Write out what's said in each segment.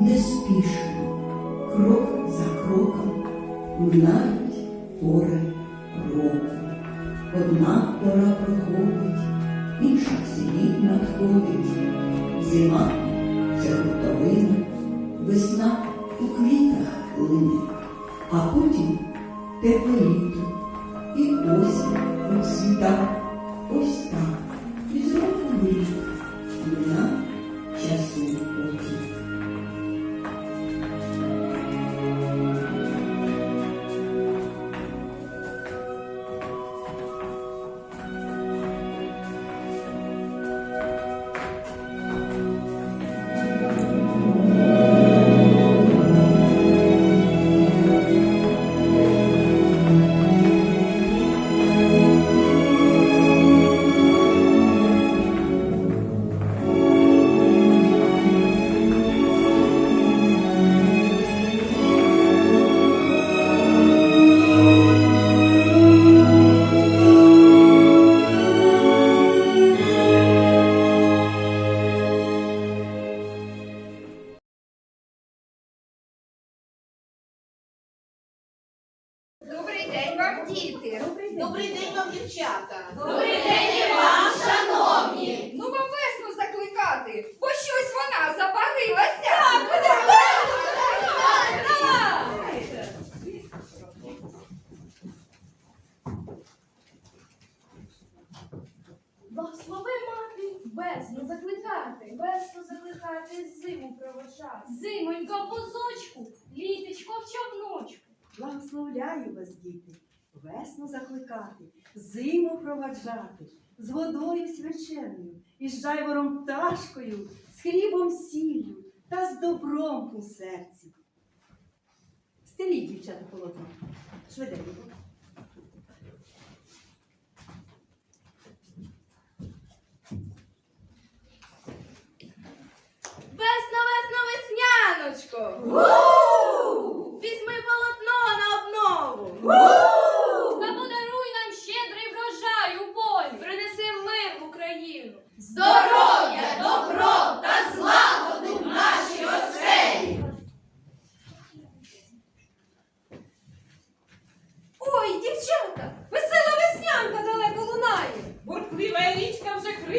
неспішно, крок за кроком минають пори року. Одна пора проходить, інша світ надходить. Зима це хуртовина, весна у квітах лине, а потім тепле літо. раз. Зимонька в возочку, літечко в човночку. Благословляю вас, діти, весну закликати, зиму проваджати, з водою свяченою, і з жайвором пташкою, з хлібом сіллю та з добром у серці. Стеліть, дівчата, полотно. Швиденько. Яночко! Візьми полотно на обнову! Та подаруй нам щедрий врожай у полі! Принеси мир в Україну! Здоров'я, добро та злагоду в нашій оселі! Ой, дівчата! Весела веснянка далеко лунає! Бурклива річка вже крила!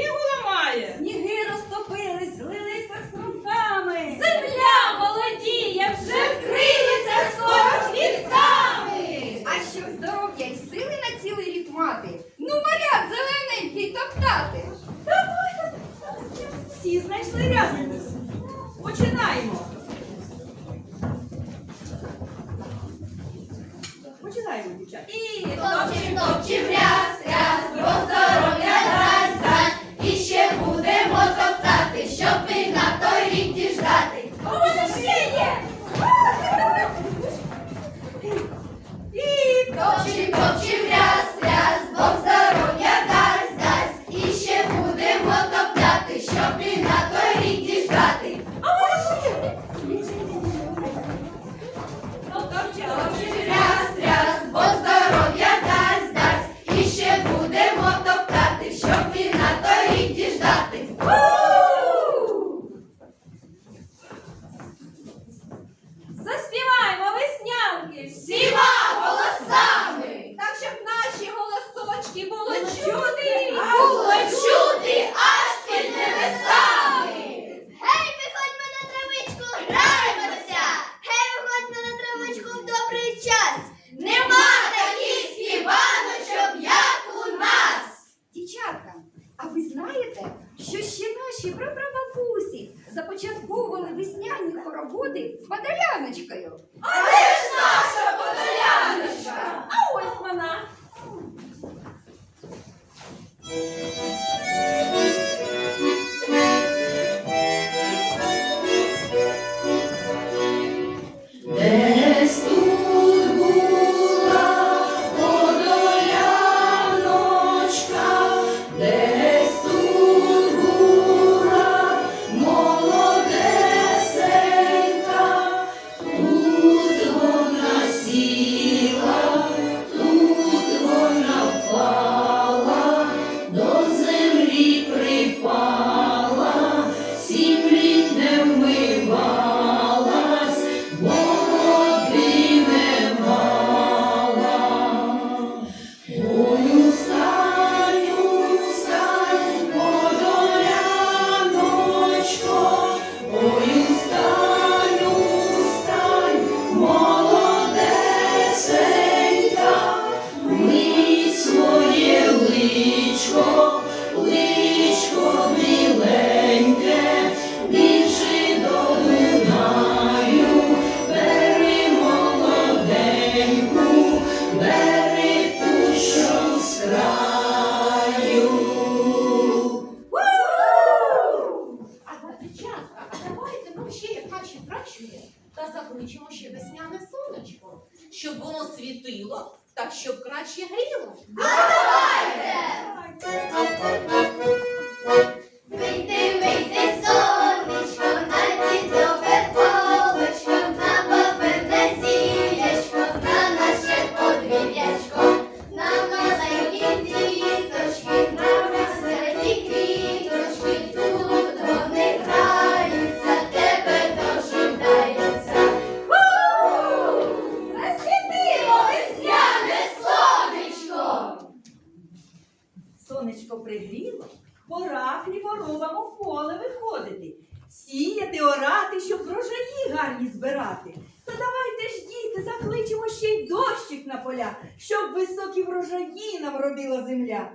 сонечко пригріло, пора хліборобам у поле виходити, сіяти, орати, щоб врожаї гарні збирати. Та давайте ж, діти, закличемо ще й дощик на поля, щоб високі врожаї нам родила земля.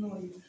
诺伊。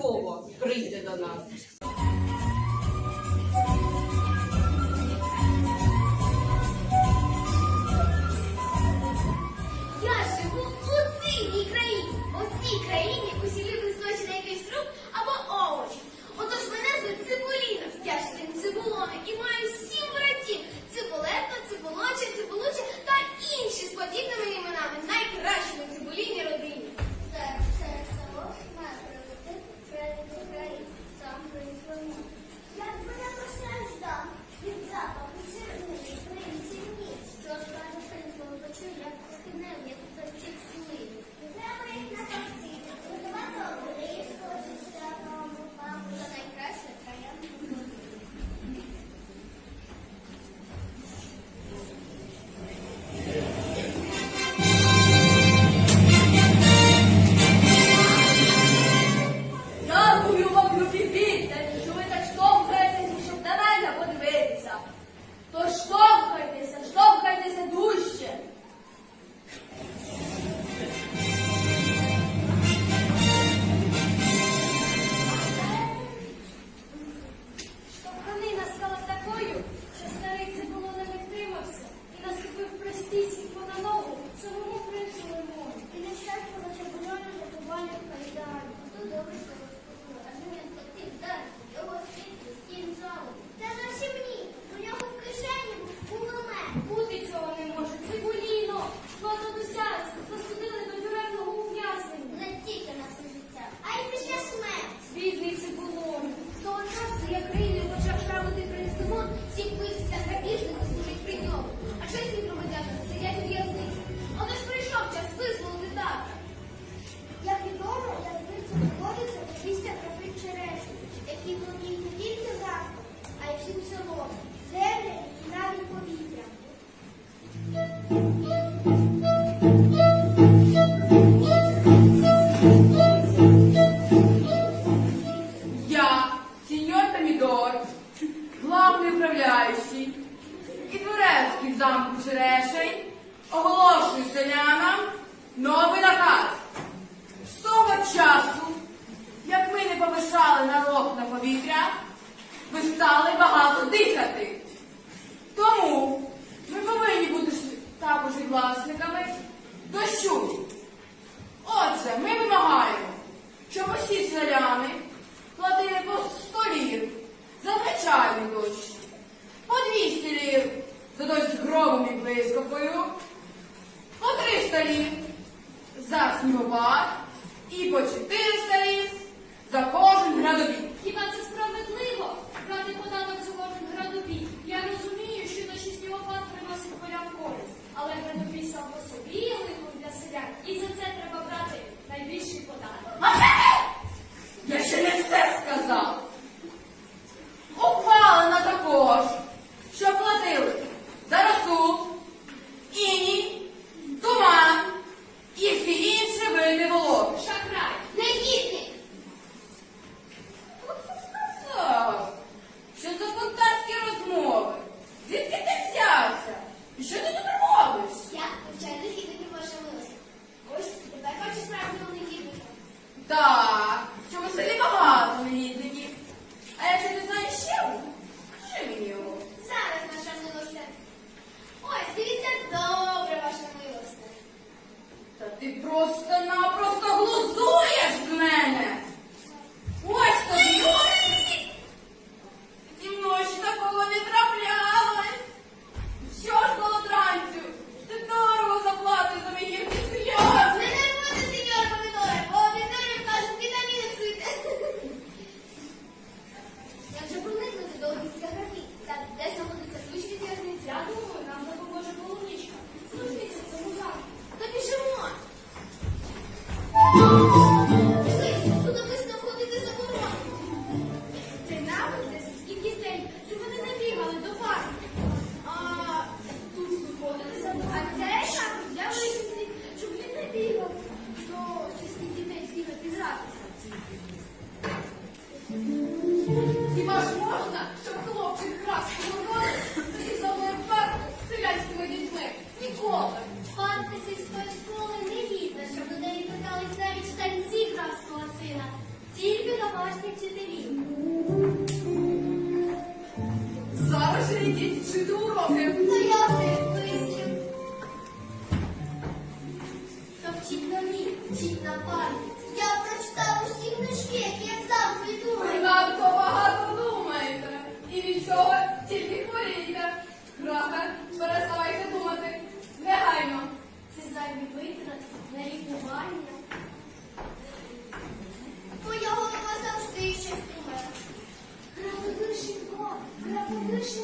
обов'язково прийде до нас. За 那是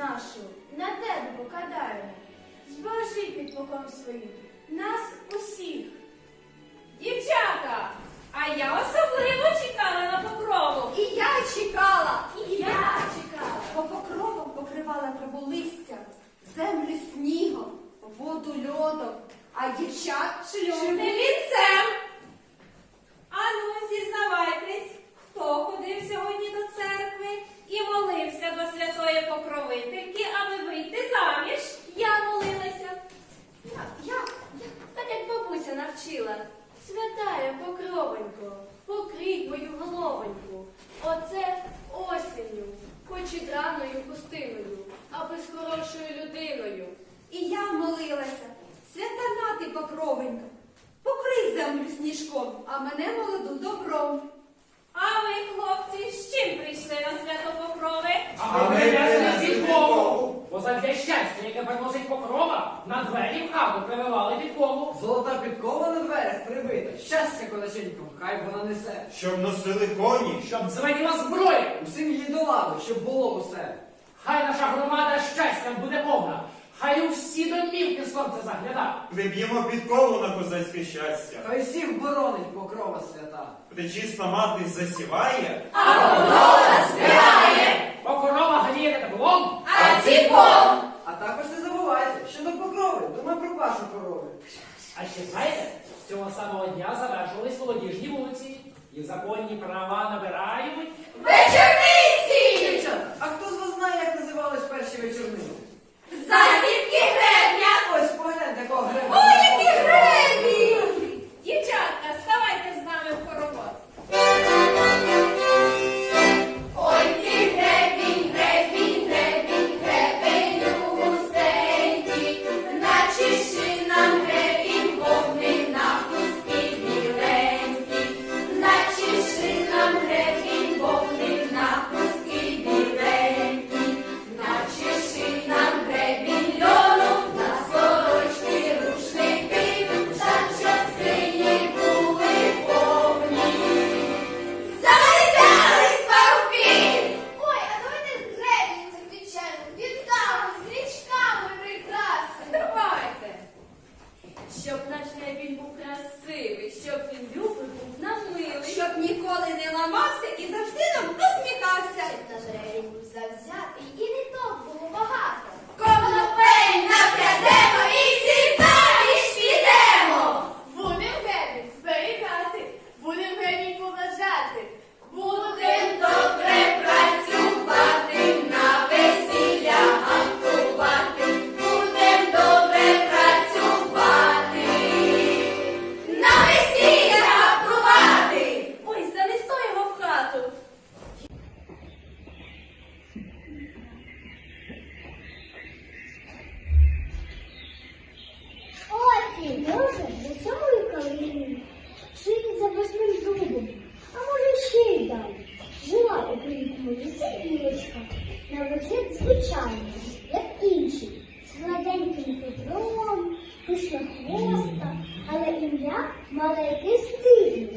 нашу на тебе покладаємо. Збережи під поком своїм нас усіх. Дівчата, А я особливо чекала на покрову. І я чекала, І я чекала. По покровам покривала траву листя, землю снігом, воду льодом, а дівчат Шлюбним вінцем. Ану, зізнавайтесь, хто ходив сьогодні до церкви і молився до святої покровительки, аби вийти заміж? Я молилася. Я, я, я, так як бабуся навчила. Покровонько, покрий мою головоньку. Оце осінню, хоч і драною пустиною, аби з хорошою людиною. І я молилася, свята мати покровенька, покрий землю сніжком, а мене молоду добром. А ви, хлопці, з чим прийшли на свято покрови? А ми принесли підкову, бо задля щастя, яке приносить покрова, на двері в хату прививали підкову. Золота підкова на дверях прибита, щастя колесеньком, хай вона несе. Щоб носили коні, Щоб дзвеніла зброя, У сім'ї до лави, щоб було усе. хай наша громада щастям буде повна, хай у всі домівки сонце загляда. приб'ємо підкову на козацьке щастя. Хай всіх боронить покрова свята. Пречисна мати засіває, а Покрова гріє теплом, А ціпом! А також не забувайте, що до покрови, дума про пашу корови. А ще знаєте, з цього самого дня завершувались молодіжні вулиці, і законні права набирають. Вечорниці! Дівчата, а хто з вас знає, як називались перші вечорнини? nós ім'я мала якесь дивне,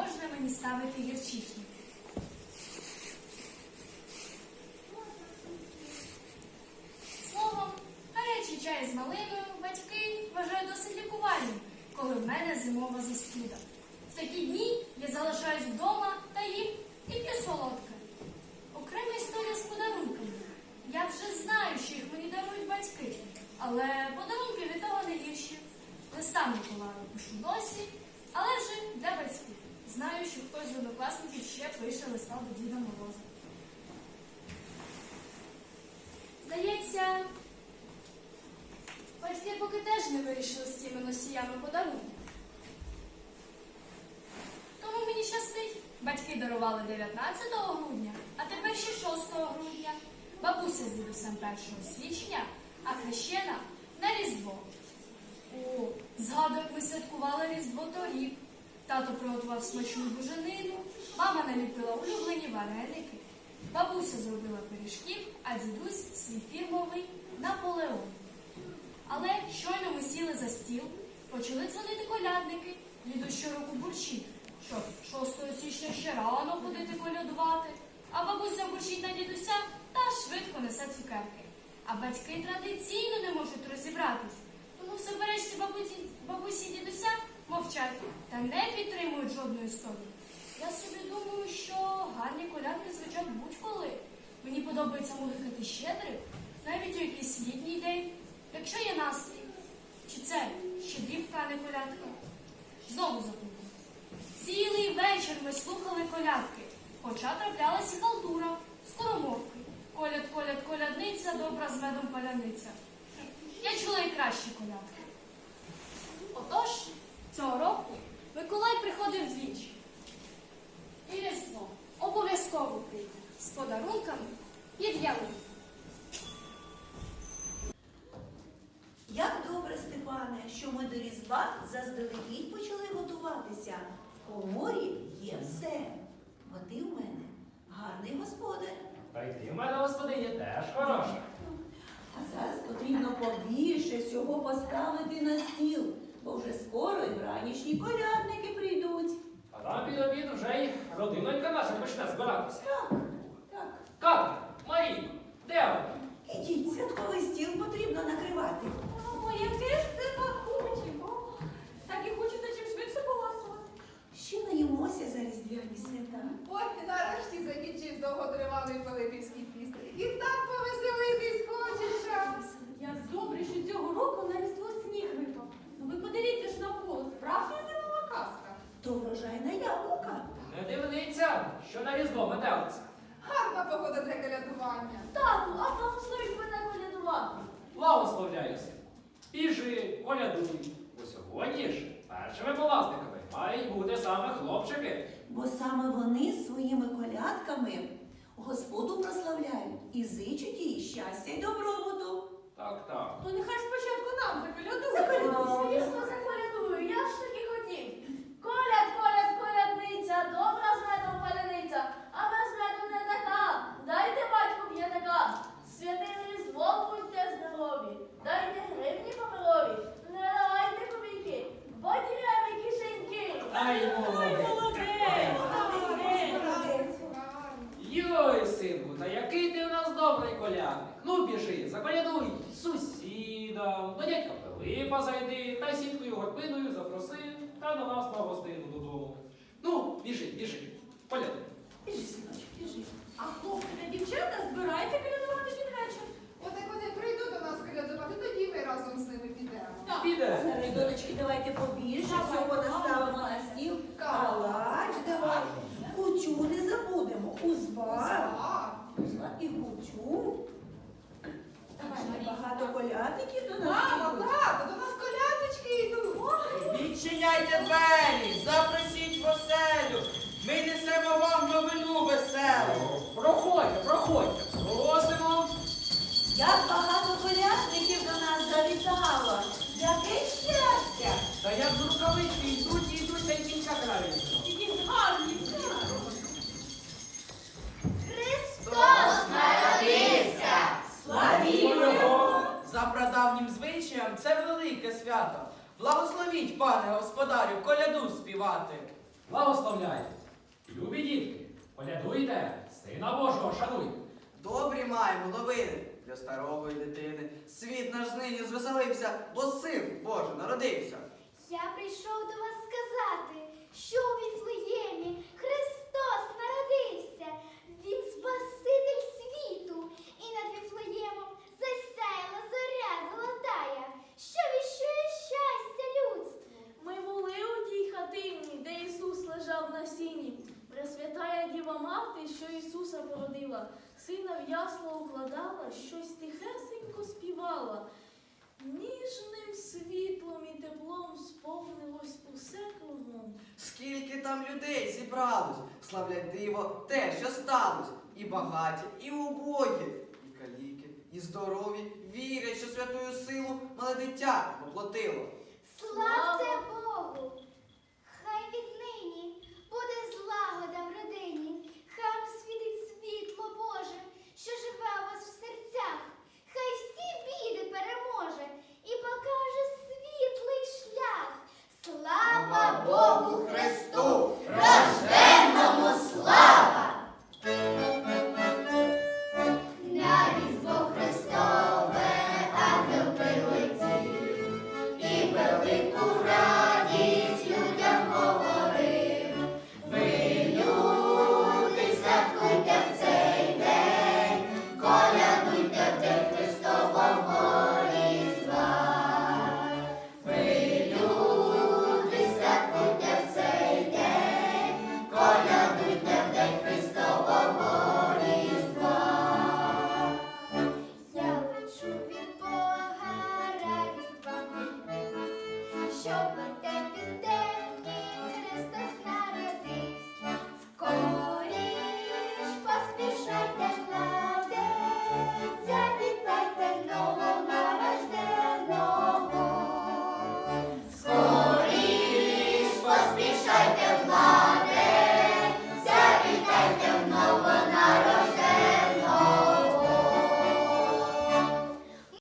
можна мені ставити гірчичник? Словом, гарячий чай з малиною батьки вважають досить лікувальним, коли в мене зимова застуда. В такі дні я залишаюсь вдома та їм і п'ю солодке. Окрема історія з подарунками. Я вже знаю, що їх мені дарують батьки, але подарунки від того не гірші. Листа Миколаю пишу досі, але вже для батьків. Знаю, що хтось з однокласників ще пише листа до Діда Мороза. Здається, батьки поки теж не вирішили з цими носіями подарунків. Тому мені щастить. Батьки дарували 19 грудня, а тепер ще 6 грудня. Бабуся з дідусем 1 січня, а хрещена на Різдво. О, згадую, як ми святкували Різдво торік. Тато приготував смачну буженину, мама наліпила улюблені вареники, бабуся зробила пиріжків, а дідусь свій фірмовий Наполеон. Але щойно ми сіли за стіл, почали дзвонити колядники, дідусь щороку бурчить, що 6 січня ще рано ходити колядувати, а бабуся бурчить на дідуся та швидко несе цукерки. А батьки традиційно не можуть розібратись, тому в суперечці бабусі, бабусі дідуся мовчать та не підтримують жодної історії. Я собі думаю, що гарні колядки звучать будь-коли. Мені подобається музикати щедрик, навіть у якийсь літній день, якщо є настрій. Чи це щедрівка, а не колядка? Знову запитую. Цілий вечір ми слухали колядки, хоча траплялась і халтура, скоромовки. Коляд, коляд, колядниця, добра з медом паляниця. Я чула і кращі колядки. Отож, цього року Миколай приходив двічі. І Різдво обов'язково прийде з подарунками під ялинку. Як добре, Степане, що ми до Різдва заздалегідь почали готуватися. В коморі є все. Бо ти в мене гарний господар. Та й ти в мене господиня теж хороша. А зараз потрібно побільше всього поставити на стіл, бо вже скоро і вранішні колядники прийдуть. А там під обід вже й родинонька наша почне збиратися. Так, так. Катя, Марійко, де вона? Ідіть, святковий стіл потрібно накривати. О, яке ж це пахуче! Так і хочеться чим швидше поласувати. Ще наїмося за різдвяні свята. Ой, нарешті закінчив довготривалий Пилипівський піст. І так повеселитись хочеться. Як добре, що цього року на різдво сніг випав. Ну ви подивіться ж навколо, справжня зимова казка. То врожайна яблука. Не дивниця, що на різдво метелиться. Гарна погода для колядування. Тату, а благословіть мене колядувати. Благословляюся. Біжи, колядуй. Бо сьогодні ж першими полазниками мають бути саме хлопчики. Бо саме вони своїми колядками Господу прославляють і зичать їй щастя й добробуту. Так, так. То нехай спочатку нам заколядує. Заколядуй. Звісно, заколядую, я ж таки хотів. Коляд, коляд, колядниця, добра з медом паляниця, а без меду не така. Дайте батьку п'ятака. Святим різдвом будьте здорові. Дайте гривні паперові. Не давайте копійки, бо діряві кишеньки. Ай, молодець. Йой, синку, та який ти у нас добрий колядник. Ну, біжи, заколядуй сусідам, до дядька Пилипа зайди, та сіткою горбиною запроси, та до нас на гостину додому. Ну, біжи, біжи, колядуй. Біжи, синочок, біжи. А хлопці та дівчата збираються колядувати під вечір. От як вони прийдуть до нас колядувати, тоді ми разом з ними підемо. Піде. Зараз, донечки, давайте побільше всього наставимо на стіл. Калач давай. Кучу не забудемо. Узвар. А, Узвар і кучу. Давай, багато колядників до нас. Мамо, прийдуть. тато, до нас колядочки йдуть. Відчиняйте двері, запросіть в оселю. Ми несемо вам новину веселу. Проходьте, проходьте, просимо. Як багато колядників до завітало. Яке щастя! Та як з рукавички йдуть і йдуть, та й кінця краю. Які гарні. Христос народився! Славімо! За прадавнім звичаєм це велике свято. Благословіть, пане господарю, коляду співати. Благословляйте. Любі дітки, колядуйте, Сина Божого шануйте. Добрі маємо новини для старої дитини. Світ наш нині звеселився, бо син Божий народився. Я прийшов до вас сказати, що у Віфлеємі Христос народився. Він Спаситель світу, і над Віфлеємом засяяла зоря золотая, що віщує щастя людству. Ми були у тій хатині, де Ісус лежав на сіні. Пресвятая Діва Мати, що Ісуса породила, сина в ясло укладала, щось тихесенько співала. Ніжним світлом і теплом сповнилось усе кругом. Скільки там людей зібралось, славлять диво те, що сталось. І багаті, і убогі, і каліки, і здорові, вірять, що святою силу мале дитя воплотило. Славте що живе у вас в серцях, хай всі біди переможе і покаже світлий шлях. Слава Богу Христу, рожденному слава!